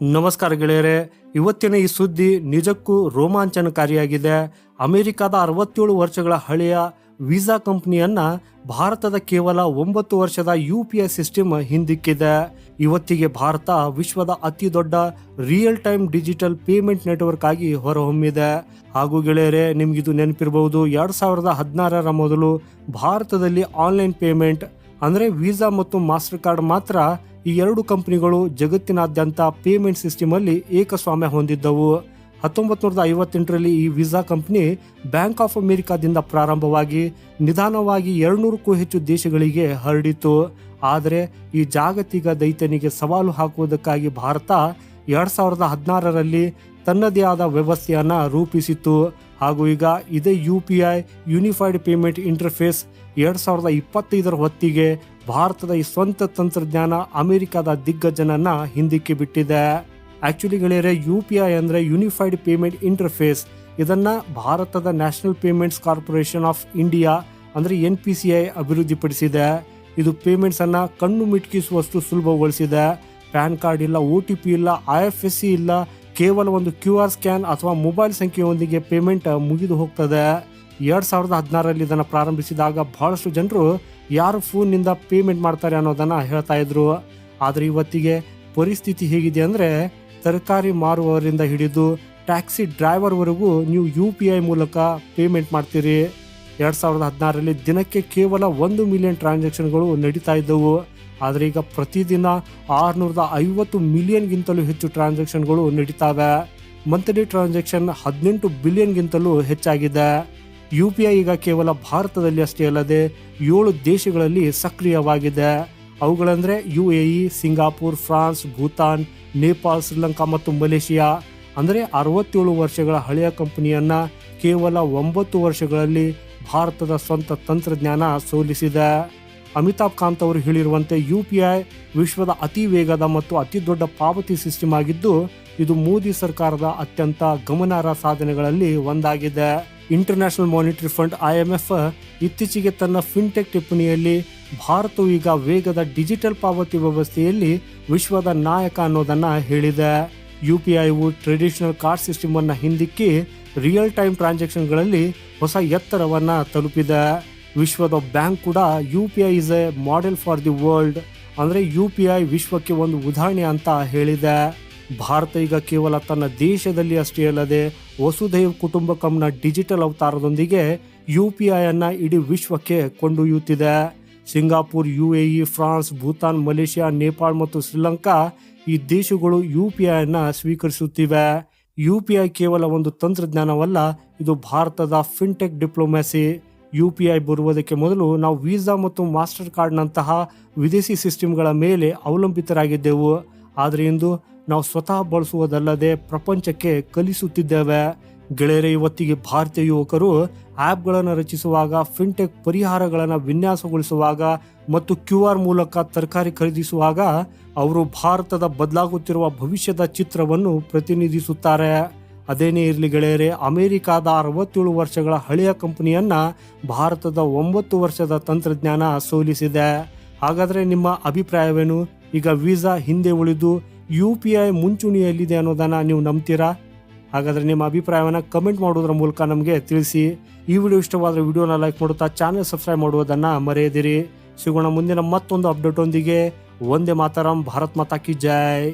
ನಮಸ್ಕಾರ ಗೆಳೆಯರೆ, ಇವತ್ತಿನ ಈ ಸುದ್ದಿ ನಿಜಕ್ಕೂ ರೋಮಾಂಚನಕಾರಿಯಾಗಿದೆ. ಅಮೆರಿಕದ ಅರವತ್ತೇಳು ವರ್ಷಗಳ ಹಳೆಯ ವೀಸಾ ಕಂಪನಿಯನ್ನ ಭಾರತದ ಕೇವಲ ಒಂಬತ್ತು ವರ್ಷದ ಯು ಪಿ ಐ ಸಿಸ್ಟಮ್ ಹಿಂದಿಕ್ಕಿದೆ. ಇವತ್ತಿಗೆ ಭಾರತ ವಿಶ್ವದ ಅತಿ ದೊಡ್ಡ real time digital payment network ಆಗಿ ಹೊರಹೊಮ್ಮಿದೆ. ಹಾಗೂ ಗೆಳೆಯರೆ, ನಿಮ್ಗಿದು ನೆನಪಿರಬಹುದು ಎರಡು ಸಾವಿರದ ಹದಿನಾರರ ಮೊದಲು ಭಾರತದಲ್ಲಿ ಆನ್ಲೈನ್ ಪೇಮೆಂಟ್ ಅಂದ್ರೆ ವೀಸಾ ಮತ್ತು ಮಾಸ್ಟರ್ ಕಾರ್ಡ್ ಮಾತ್ರ ಈ ಎರಡು ಕಂಪನಿಗಳು ಜಗತ್ತಿನಾದ್ಯಂತ ಪೇಮೆಂಟ್ ಸಿಸ್ಟಮ್ ಅಲ್ಲಿ ಏಕಸ್ವಾಮ್ಯ ಹೊಂದಿದ್ದವು. ಹತ್ತೊಂಬತ್ತು ನೂರದ ಐವತ್ತೆಂಟರಲ್ಲಿ ಈ ವೀಸಾ ಕಂಪನಿ ಬ್ಯಾಂಕ್ ಆಫ್ ಅಮೆರಿಕಾದಿಂದ ಪ್ರಾರಂಭವಾಗಿ ನಿಧಾನವಾಗಿ ಎರಡ್ನೂರಕ್ಕೂ ಹೆಚ್ಚು ದೇಶಗಳಿಗೆ ಹರಡಿತು. ಆದರೆ ಈ ಜಾಗತಿಕ ದೈತ್ಯನಿಗೆ ಸವಾಲು ಹಾಕುವುದಕ್ಕಾಗಿ ಭಾರತ ಎರಡ್ ಸಾವಿರದ ಹದಿನಾರರಲ್ಲಿ ತನ್ನದೇ ಆದ ವ್ಯವಸ್ಥೆಯನ್ನು ರೂಪಿಸಿತ್ತು. ಹಾಗೂ ಈಗ ಇದೇ U P I unified payment interface ಎರಡು ಸಾವಿರದ ಇಪ್ಪತ್ತೈದರ ಹೊತ್ತಿಗೆ ಭಾರತದ ಈ ಸ್ವಂತ ತಂತ್ರಜ್ಞಾನ ಅಮೆರಿಕದ ದಿಗ್ಗಜನನ್ನ ಹಿಂದಿಕ್ಕಿ ಬಿಟ್ಟಿದೆ. ಆ್ಯಕ್ಚುಲಿ ಗೆಳೆಯರೆ ಯು ಪಿ ಐ ಅಂದರೆ ಯೂನಿಫೈಡ್ ಪೇಮೆಂಟ್ ಇಂಟರ್ಫೇಸ್ ಇದನ್ನು ಭಾರತದ national payments corporation of India ಅಂದರೆ ಎನ್ ಪಿ ಸಿ ಐ ಅಭಿವೃದ್ಧಿಪಡಿಸಿದೆ. ಇದು ಪೇಮೆಂಟ್ಸನ್ನು ಕಣ್ಣು ಮಿಟುಕಿಸುವಷ್ಟು ಸುಲಭಗೊಳಿಸಿದೆ. ಪ್ಯಾನ್ ಕಾರ್ಡ್ ಇಲ್ಲ ಒ ಟಿ ಪಿ ಇಲ್ಲ ಐ ಎಫ್ ಎಸ್ ಸಿ ಇಲ್ಲ ಕೇವಲ ಒಂದು ಕ್ಯೂ ಆರ್ ಸ್ಕ್ಯಾನ್ ಅಥವಾ ಮೊಬೈಲ್ ಸಂಖ್ಯೆಯೊಂದಿಗೆ ಪೇಮೆಂಟ್ ಮುಗಿದು ಹೋಗ್ತದೆ. ಎರಡ್ ಸಾವಿರದ ಹದಿನಾರರಲ್ಲಿ ಇದನ್ನು ಪ್ರಾರಂಭಿಸಿದಾಗ ಬಹಳಷ್ಟು ಜನರು ಯಾರು ಫೋನ್ನಿಂದ ಪೇಮೆಂಟ್ ಮಾಡ್ತಾರೆ ಅನ್ನೋದನ್ನ ಹೇಳ್ತಾ ಇದ್ರು. ಆದರೆ ಇವತ್ತಿಗೆ ಪರಿಸ್ಥಿತಿ ಹೇಗಿದೆ ಅಂದ್ರೆ ತರಕಾರಿ ಮಾರುವವರಿಂದ ಹಿಡಿದು ಟ್ಯಾಕ್ಸಿ ಡ್ರೈವರ್ವರೆಗೂ ನೀವು ಯು ಪಿ ಐ ಮೂಲಕ ಪೇಮೆಂಟ್ ಮಾಡ್ತೀರಿ. ಎರಡ್ ಸಾವಿರದ ಹದಿನಾರರಲ್ಲಿ ದಿನಕ್ಕೆ ಕೇವಲ ಒಂದು ಮಿಲಿಯನ್ ಟ್ರಾನ್ಸಾಕ್ಷನ್ಗಳು ನಡೀತಾ ಇದ್ದವು. ಆದರೆ ಈಗ ಪ್ರತಿದಿನ ಆರುನೂರದ ಐವತ್ತು ಮಿಲಿಯನ್ಗಿಂತಲೂ ಹೆಚ್ಚು ಟ್ರಾನ್ಸಾಕ್ಷನ್ಗಳು ನಡೀತಾವೆ. ಮಂತ್ಲಿ ಟ್ರಾನ್ಸಾಕ್ಷನ್ ಹದಿನೆಂಟು ಬಿಲಿಯನ್ಗಿಂತಲೂ ಹೆಚ್ಚಾಗಿದೆ. ಯು ಪಿ ಐ ಈಗ ಕೇವಲ ಭಾರತದಲ್ಲಿ ಅಷ್ಟೇ ಅಲ್ಲದೆ ಏಳು ದೇಶಗಳಲ್ಲಿ ಸಕ್ರಿಯವಾಗಿದೆ. ಅವುಗಳಂದ್ರೆ U A E, Singapore, France, Bhutan, Nepal, Sri Lanka ಮತ್ತು ಮಲೇಷಿಯಾ. ಅಂದರೆ ಅರವತ್ತೇಳು ವರ್ಷಗಳ ಹಳೆಯ ಕಂಪನಿಯನ್ನ ಕೇವಲ ಒಂಬತ್ತು ವರ್ಷಗಳಲ್ಲಿ ಭಾರತದ ಸ್ವಂತ ತಂತ್ರಜ್ಞಾನ ಸೋಲಿಸಿದೆ. ಅಮಿತಾಬ್ ಕಾಂತ್ ಅವರು ಹೇಳಿರುವಂತೆ ಯು ಪಿ ಐ ವಿಶ್ವದ ಅತಿ ವೇಗದ ಮತ್ತು ಅತಿ ದೊಡ್ಡ ಪಾವತಿ ಸಿಸ್ಟಮ್ ಆಗಿದ್ದು, ಇದು ಮೋದಿ ಸರ್ಕಾರದ ಅತ್ಯಂತ ಗಮನಾರ್ಹ ಸಾಧನೆಗಳಲ್ಲಿ ಒಂದಾಗಿದೆ. ಇಂಟರ್ನ್ಯಾಷನಲ್ ಮಾನಿಟರಿ ಫಂಡ್ ಐಎಂಎಫ್ ಇತ್ತೀಚೆಗೆ ತನ್ನ ಫಿನ್ಟೆಕ್ ಟಿಪ್ಪಣಿಯಲ್ಲಿ ಭಾರತವು ಈಗ ವೇಗದ ಡಿಜಿಟಲ್ ಪಾವತಿ ವ್ಯವಸ್ಥೆಯಲ್ಲಿ ವಿಶ್ವದ ನಾಯಕ ಅನ್ನೋದನ್ನ ಹೇಳಿದೆ. ಯು ಪಿ ಐವು ಟ್ರೆಡಿಷನಲ್ ಕಾರ್ಡ್ ಸಿಸ್ಟಮ್ ಅನ್ನ ಹಿಂದಿಕ್ಕಿ ರಿಯಲ್ ಟೈಮ್ ಟ್ರಾನ್ಸಾಕ್ಷನ್ಗಳಲ್ಲಿ ಹೊಸ ಎತ್ತರವನ್ನ ತಲುಪಿದೆ. ವಿಶ್ವದ ಬ್ಯಾಂಕ್ ಕೂಡ U P I is a model for the world ಅಂದ್ರೆ ಯು ಪಿ ಐ ವಿಶ್ವಕ್ಕೆ ಒಂದು ಉದಾಹರಣೆ ಅಂತ ಹೇಳಿದೆ. ಭಾರತ ಈಗ ಕೇವಲ ತನ್ನ ದೇಶದಲ್ಲಿ ಅಷ್ಟೇ ಅಲ್ಲದೆ ವಸುಧೈವ್ ಕುಟುಂಬಕಂನ ಡಿಜಿಟಲ್ ಅವತಾರದೊಂದಿಗೆ ಯು ಪಿ ಐ ಅನ್ನ ಇಡೀ ವಿಶ್ವಕ್ಕೆ ಕೊಂಡೊಯ್ಯುತ್ತಿದೆ. Singapore, U A E, France, Bhutan, Malaysia, Nepal ಮತ್ತು ಶ್ರೀಲಂಕಾ ಈ ದೇಶಗಳು ಯು ಪಿ ಐ ಅನ್ನ ಸ್ವೀಕರಿಸುತ್ತಿವೆ. ಯು ಪಿ ಐ ಕೇವಲ ಒಂದು ತಂತ್ರಜ್ಞಾನವಲ್ಲ, ಇದು ಭಾರತದ fintech diplomacy U P I ಬರುವುದಕ್ಕೆ ಮೊದಲು ನಾವು ವೀಸಾ ಮತ್ತು ಮಾಸ್ಟರ್ ಕಾರ್ಡ್ನಂತಹ ವಿದೇಶಿ ಸಿಸ್ಟಮ್ಗಳ ಮೇಲೆ ಅವಲಂಬಿತರಾಗಿದ್ದೆವು. ಆದರೆ ಇಂದು ನಾವು ಸ್ವತಃ ಬಳಸುವುದಲ್ಲದೆ ಪ್ರಪಂಚಕ್ಕೆ ಕಲಿಸುತ್ತಿದ್ದೇವೆ. ಗೆಳೆಯರೆ, ಇವತ್ತಿಗೆ ಭಾರತೀಯ ಯುವಕರು ಆ್ಯಪ್ಗಳನ್ನು ರಚಿಸುವಾಗ ಫಿನ್ಟೆಕ್ ಪರಿಹಾರಗಳನ್ನು ವಿನ್ಯಾಸಗೊಳಿಸುವಾಗ ಮತ್ತು ಕ್ಯೂ ಆರ್ ಮೂಲಕ ತರಕಾರಿ ಖರೀದಿಸುವಾಗ ಅವರು ಭಾರತದ ಬದಲಾಗುತ್ತಿರುವ ಭವಿಷ್ಯದ ಚಿತ್ರವನ್ನು ಪ್ರತಿನಿಧಿಸುತ್ತಾರೆ. ಅದೇನೇ ಇರಲಿ ಗೆಳೆಯರೆ, ಅಮೆರಿಕಾದ ಅರವತ್ತೇಳು ವರ್ಷಗಳ ಹಳೆಯ ಕಂಪನಿಯನ್ನ ಭಾರತದ ಒಂಬತ್ತು ವರ್ಷದ ತಂತ್ರಜ್ಞಾನ ಸೋಲಿಸಿದೆ. ಹಾಗಾದ್ರೆ ನಿಮ್ಮ ಅಭಿಪ್ರಾಯವೇನು? ಈಗ ವೀಸಾ ಹಿಂದೆ ಉಳಿದು ಯು ಪಿ ಐ ಮುಂಚೂಣಿಯಲ್ಲಿದೆ ಅನ್ನೋದನ್ನ ನೀವು ನಂಬ್ತೀರಾ? ಹಾಗಾದ್ರೆ ನಿಮ್ಮ ಅಭಿಪ್ರಾಯವನ್ನು ಕಮೆಂಟ್ ಮಾಡೋದ್ರ ಮೂಲಕ ನಮಗೆ ತಿಳಿಸಿ. ಈ ವಿಡಿಯೋ ಇಷ್ಟವಾದರೆ ವಿಡಿಯೋನ ಲೈಕ್ ಮಾಡುತ್ತಾ ಚಾನೆಲ್ ಸಬ್ಸ್ಕ್ರೈಬ್ ಮಾಡುವುದನ್ನು ಮರೆಯದಿರಿ. ಸಿಗೋಣ ಮುಂದಿನ ಮತ್ತೊಂದು ಅಪ್ಡೇಟ್ ಒಂದಿಗೆ ಒಂದೇ ಮಾತರಂ, ಭಾರತ್ ಮಾತಾ ಕಿ ಜೈ.